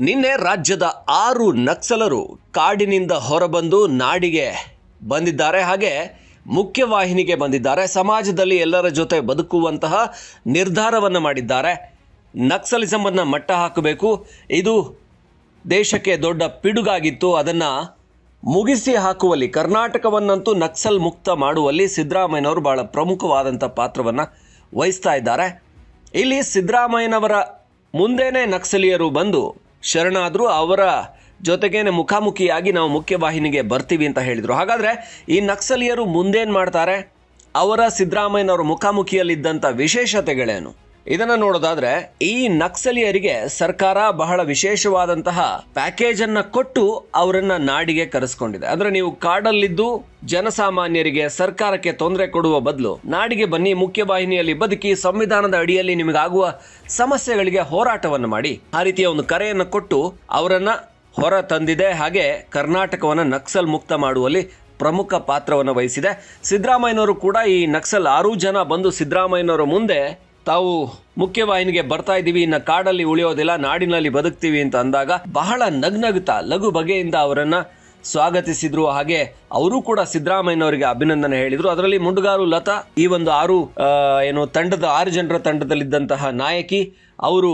ನಿನ್ನೆ ರಾಜ್ಯದ ಆರು ನಕ್ಸಲರು ಕಾಡಿನಿಂದ ಹೊರಬಂದು ನಾಡಿಗೆ ಬಂದಿದ್ದಾರೆ ಹಾಗೆ ಮುಖ್ಯವಾಹಿನಿಗೆ ಬಂದಿದ್ದಾರೆ. ಸಮಾಜದಲ್ಲಿ ಎಲ್ಲರ ಜೊತೆ ಬದುಕುವಂತಹ ನಿರ್ಧಾರವನ್ನು ಮಾಡಿದ್ದಾರೆ. ನಕ್ಸಲಿಸಮನ್ನು ಮಟ್ಟ ಹಾಕಬೇಕು. ಇದು ದೇಶಕ್ಕೆ ದೊಡ್ಡ ಪಿಡುಗಾಗಿತ್ತು. ಅದನ್ನು ಮುಗಿಸಿ ಹಾಕುವಲ್ಲಿ, ಕರ್ನಾಟಕವನ್ನಂತೂ ನಕ್ಸಲ್ ಮುಕ್ತ ಮಾಡುವಲ್ಲಿ ಸಿದ್ದರಾಮಯ್ಯನವರು ಬಹಳ ಪ್ರಮುಖವಾದಂಥ ಪಾತ್ರವನ್ನು ವಹಿಸ್ತಾ ಇದ್ದಾರೆ. ಇಲ್ಲಿ ಸಿದ್ದರಾಮಯ್ಯನವರ ಮುಂದೆನೇ ನಕ್ಸಲೀಯರು ಬಂದು ಶರಣಾದರು ಅವರ ಜೊತೆಗೇನೆ ಮುಖಾಮುಖಿಯಾಗಿ ನಾವು ಮುಖ್ಯವಾಹಿನಿಗೆ ಬರ್ತೀವಿ ಅಂತ ಹೇಳಿದರು. ಹಾಗಾದರೆ ಈ ನಕ್ಸಲೀಯರು ಮುಂದೇನು ಮಾಡ್ತಾರೆ? ಅವರ ಸಿದ್ದರಾಮಯ್ಯನವರ ಮುಖಾಮುಖಿಯಲ್ಲಿದ್ದಂಥ ವಿಶೇಷತೆಗಳೇನು? ಇದನ್ನು ನೋಡೋದಾದ್ರೆ, ಈ ನಕ್ಸಲೀಯರಿಗೆ ಸರ್ಕಾರ ಬಹಳ ವಿಶೇಷವಾದಂತಹ ಪ್ಯಾಕೇಜ್ ಅನ್ನ ಕೊಟ್ಟು ಅವರನ್ನ ನಾಡಿಗೆ ಕರೆಸ್ಕೊಂಡಿದೆ. ಅಂದ್ರೆ ನೀವು ಕಾಡಲ್ಲಿದ್ದು ಜನಸಾಮಾನ್ಯರಿಗೆ ಸರ್ಕಾರಕ್ಕೆ ತೊಂದರೆ ಕೊಡುವ ಬದಲು, ನಾಡಿಗೆ ಬನ್ನಿ ಮುಖ್ಯವಾಹಿನಿಯಲ್ಲಿ ಬದುಕಿ, ಸಂವಿಧಾನದ ಅಡಿಯಲ್ಲಿ ನಿಮಗಾಗುವ ಸಮಸ್ಯೆಗಳಿಗೆ ಹೋರಾಟವನ್ನು ಮಾಡಿ, ಆ ರೀತಿಯ ಒಂದು ಕರೆಯನ್ನು ಕೊಟ್ಟು ಅವರನ್ನ ಹೊರ ತಂದಿದೆ. ಹಾಗೆ ಕರ್ನಾಟಕವನ್ನು ನಕ್ಸಲ್ ಮುಕ್ತ ಮಾಡುವಲ್ಲಿ ಪ್ರಮುಖ ಪಾತ್ರವನ್ನು ವಹಿಸಿದೆ. ಸಿದ್ದರಾಮಯ್ಯನವರು ಕೂಡ ಈ ನಕ್ಸಲ್ ಆರು ಜನ ಬಂದು ಸಿದ್ದರಾಮಯ್ಯನವರ ಮುಂದೆ ತಾವು ಮುಖ್ಯವಾಹಿನಿಗೆ ಬರ್ತಾ ಇದ್ದೀವಿ. ಇನ್ನು ಕಾಡಲ್ಲಿ ಉಳಿಯೋದಿಲ್ಲ, ನಾಡಿನಲ್ಲಿ ಬದುಕ್ತೀವಿ ಅಂತ ಅಂದಾಗ ಬಹಳ ನಗ್ನಗ್ತಾ ಲಘು ಬಗೆಯಿಂದ ಅವರನ್ನ ಸ್ವಾಗತಿಸಿದ್ರು. ಹಾಗೆ ಅವರು ಕೂಡ ಸಿದ್ದರಾಮಯ್ಯನವರಿಗೆ ಅಭಿನಂದನೆ ಹೇಳಿದ್ರು. ಅದರಲ್ಲಿ ಮುಂಡುಗಾರು ಲತಾ, ಈ ಒಂದು ಆರು ಏನು ತಂಡದ, ಆರು ಜನರ ತಂಡದಲ್ಲಿದ್ದಂತಹ ನಾಯಕಿ, ಅವರು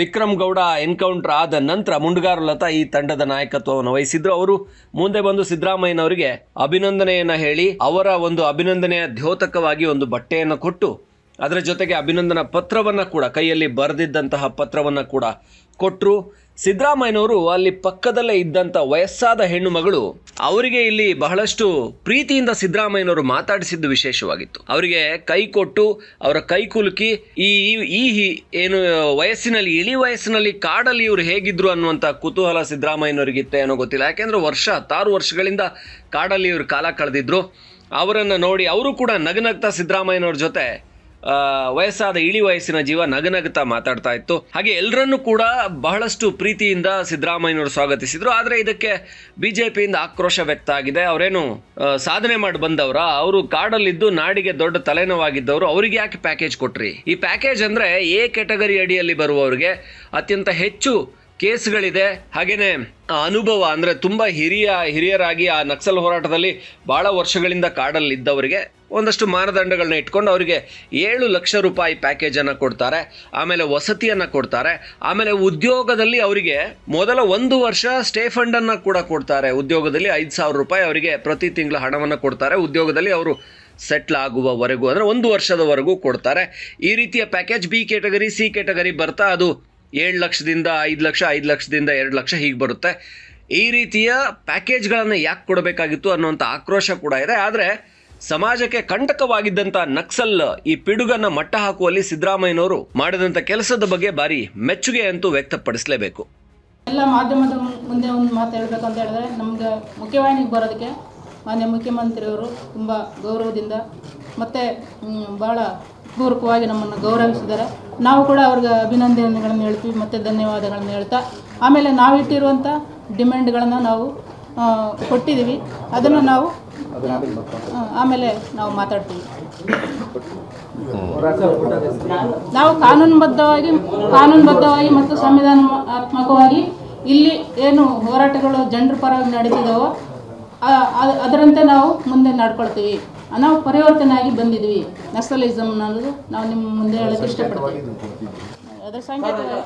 ವಿಕ್ರಮ್ ಗೌಡ ಎನ್ಕೌಂಟರ್ ಆದ ನಂತರ ಮುಂಡುಗಾರು ಲತಾ ಈ ತಂಡದ ನಾಯಕತ್ವವನ್ನು ವಹಿಸಿದ್ರು. ಅವರು ಮುಂದೆ ಬಂದು ಸಿದ್ದರಾಮಯ್ಯನವರಿಗೆ ಅಭಿನಂದನೆಯನ್ನ ಹೇಳಿ ಅವರ ಒಂದು ಅಭಿನಂದನೆಯ ದ್ಯೋತಕವಾಗಿ ಒಂದು ಬಟ್ಟೆಯನ್ನು ಕೊಟ್ಟು ಅದರ ಜೊತೆಗೆ ಅಭಿನಂದನಾ ಪತ್ರವನ್ನು ಕೂಡ, ಕೈಯಲ್ಲಿ ಬರೆದಿದ್ದಂತಹ ಪತ್ರವನ್ನು ಕೂಡ ಕೊಟ್ಟರು ಸಿದ್ದರಾಮಯ್ಯನವರು ಅಲ್ಲಿ ಪಕ್ಕದಲ್ಲೇ ಇದ್ದಂಥ ವಯಸ್ಸಾದ ಹೆಣ್ಣು ಮಗಳು, ಅವರಿಗೆ ಇಲ್ಲಿ ಬಹಳಷ್ಟು ಪ್ರೀತಿಯಿಂದ ಸಿದ್ದರಾಮಯ್ಯನವರು ಮಾತಾಡಿಸಿದ್ದು ವಿಶೇಷವಾಗಿತ್ತು. ಅವರಿಗೆ ಕೈ ಕೊಟ್ಟು, ಅವರ ಕೈ ಕುಲುಕಿ, ಈ, ಈ- ಏನು ವಯಸ್ಸಿನಲ್ಲಿ, ಇಳಿ ವಯಸ್ಸಿನಲ್ಲಿ ಕಾಡಲ್ಲಿ ಇವರು ಹೇಗಿದ್ರು ಅನ್ನುವಂಥ ಕುತೂಹಲ ಸಿದ್ದರಾಮಯ್ಯನವರಿಗಿತ್ತೆ ಏನೋ ಗೊತ್ತಿಲ್ಲ. ಯಾಕೆಂದ್ರೆ ವರ್ಷ ಹತ್ತಾರು ವರ್ಷಗಳಿಂದ ಕಾಡಲ್ಲಿ ಇವರು ಕಾಲ ಕಳೆದಿದ್ರು. ಅವರನ್ನು ನೋಡಿ ಅವರು ಕೂಡ ನಗನಗ್ತಾ ಸಿದ್ದರಾಮಯ್ಯನವ್ರ ಜೊತೆ ವಯಸ್ಸಾದ ಇಳಿ ವಯಸ್ಸಿನ ಜೀವ ನಗನಗುತ್ತಾ ಮಾತಾಡ್ತಾ ಇತ್ತು. ಹಾಗೆ ಎಲ್ಲರನ್ನೂ ಕೂಡ ಬಹಳಷ್ಟು ಪ್ರೀತಿಯಿಂದ ಸಿದ್ದರಾಮಯ್ಯನವರು ಸ್ವಾಗತಿಸಿದ್ರು. ಆದರೆ ಇದಕ್ಕೆ ಬಿಜೆಪಿಯಿಂದ ಆಕ್ರೋಶ ವ್ಯಕ್ತ ಆಗಿದೆ. ಅವರೇನು ಸಾಧನೆ ಮಾಡಿ ಬಂದವರ? ಅವರು ಕಾಡಲ್ಲಿದ್ದು ನಾಡಿಗೆ ದೊಡ್ಡ ತಲೆನೋವಾಗಿದ್ದವರು. ಅವರಿಗೆ ಯಾಕೆ ಪ್ಯಾಕೇಜ್ ಕೊಟ್ರಿ? ಈ ಪ್ಯಾಕೇಜ್ ಅಂದರೆ ಎ ಕೆಟಗರಿ ಅಡಿಯಲ್ಲಿ ಬರುವವರಿಗೆ ಅತ್ಯಂತ ಹೆಚ್ಚು ಕೇಸ್ಗಳಿದೆ. ಹಾಗೆಯೇ ಅನುಭವ ಅಂದರೆ ತುಂಬ ಹಿರಿಯ ಹಿರಿಯರಾಗಿ ಆ ನಕ್ಸಲ್ ಹೋರಾಟದಲ್ಲಿ ಭಾಳ ವರ್ಷಗಳಿಂದ ಕಾಡಲ್ಲಿದ್ದವರಿಗೆ ಒಂದಷ್ಟು ಮಾನದಂಡಗಳನ್ನ ಇಟ್ಕೊಂಡು ಅವರಿಗೆ ಏಳು ಲಕ್ಷ ರೂಪಾಯಿ ಪ್ಯಾಕೇಜನ್ನು ಕೊಡ್ತಾರೆ, ಆಮೇಲೆ ವಸತಿಯನ್ನು ಕೊಡ್ತಾರೆ, ಆಮೇಲೆ ಉದ್ಯೋಗದಲ್ಲಿ ಅವರಿಗೆ ಮೊದಲ ಒಂದು ವರ್ಷ ಸ್ಟೇ ಫಂಡನ್ನು ಕೂಡ ಕೊಡ್ತಾರೆ. ಉದ್ಯೋಗದಲ್ಲಿ ಐದು ಸಾವಿರ ರೂಪಾಯಿ ಅವರಿಗೆ ಪ್ರತಿ ತಿಂಗಳ ಹಣವನ್ನು ಕೊಡ್ತಾರೆ. ಉದ್ಯೋಗದಲ್ಲಿ ಅವರು ಸೆಟ್ಲ್ ಆಗುವವರೆಗೂ ಅಂದರೆ ಒಂದು ವರ್ಷದವರೆಗೂ ಕೊಡ್ತಾರೆ. ಈ ರೀತಿಯ package B category C category ಬರ್ತಾ ಅದು ಏಳು ಲಕ್ಷದಿಂದ ಐದು ಲಕ್ಷ, ಐದು ಲಕ್ಷದಿಂದ ಎರಡು ಲಕ್ಷ ಹೀಗೆ ಬರುತ್ತೆ. ಈ ರೀತಿಯ ಪ್ಯಾಕೇಜ್ಗಳನ್ನು ಯಾಕೆ ಕೊಡಬೇಕಾಗಿತ್ತು ಅನ್ನುವಂಥ ಆಕ್ರೋಶ ಕೂಡ ಇದೆ. ಆದರೆ ಸಮಾಜಕ್ಕೆ ಕಂಟಕವಾಗಿದ್ದಂಥ ನಕ್ಸಲ್ ಈ ಪಿಡುಗನ್ನ ಮಟ್ಟ ಹಾಕುವಲ್ಲಿ ಸಿದ್ದರಾಮಯ್ಯನವರು ಮಾಡಿದಂಥ ಕೆಲಸದ ಬಗ್ಗೆ ಭಾರಿ ಮೆಚ್ಚುಗೆ ಅಂತೂ ವ್ಯಕ್ತಪಡಿಸಲೇಬೇಕು. ಎಲ್ಲ ಮಾಧ್ಯಮದ ಮುಂದೆ ಒಂದು ಮಾತು ಹೇಳಬೇಕು ಅಂತ ಹೇಳಿದ್ರೆ, ನಮ್ಗೆ ಮುಖ್ಯವಾಹಿನಿಗೆ ಬರೋದಕ್ಕೆ ಮಾನ್ಯ ಮುಖ್ಯಮಂತ್ರಿಯವರು ತುಂಬ ಗೌರವದಿಂದ ಮತ್ತು ಭಾಳ ಪೂರ್ವಕವಾಗಿ ನಮ್ಮನ್ನು ಗೌರವಿಸಿದ್ದಾರೆ. ನಾವು ಕೂಡ ಅವ್ರಿಗೆ ಅಭಿನಂದನೆಗಳನ್ನು ಹೇಳ್ತೀವಿ, ಮತ್ತು ಧನ್ಯವಾದಗಳನ್ನು ಹೇಳ್ತಾ, ಆಮೇಲೆ ನಾವಿಟ್ಟಿರುವಂಥ ಡಿಮ್ಯಾಂಡ್ಗಳನ್ನು ನಾವು ಕೊಟ್ಟಿದ್ದೀವಿ. ಅದನ್ನು ನಾವು ಆಮೇಲೆ ನಾವು ಮಾತಾಡ್ತೀವಿ. ನಾವು ಕಾನೂನುಬದ್ಧವಾಗಿ ಕಾನೂನುಬದ್ಧವಾಗಿ ಮತ್ತು ಸಂವಿಧಾನಾತ್ಮಕವಾಗಿ ಇಲ್ಲಿ ಏನು ಹೋರಾಟಗಳು ಜನರ ಪರವಾಗಿ ನಡೀತಿದ್ದಾವೋ ಅದರಂತೆ ನಾವು ಮುಂದೆ ನಡ್ಕೊಳ್ತೀವಿ. ನಾವು ಪರಿವರ್ತನೆ ಆಗಿ ಬಂದಿದ್ವಿ. ನಕ್ಸಲಿಸಮ್ ಅನ್ನೋದು ನಾವು ನಿಮ್ಮ ಮುಂದೆ ಹೇಳಕ್ಕೆ ಇಷ್ಟಪಡ್ತೀವಿ. ಅದರ ಸಂಕೇತವಾಗಿ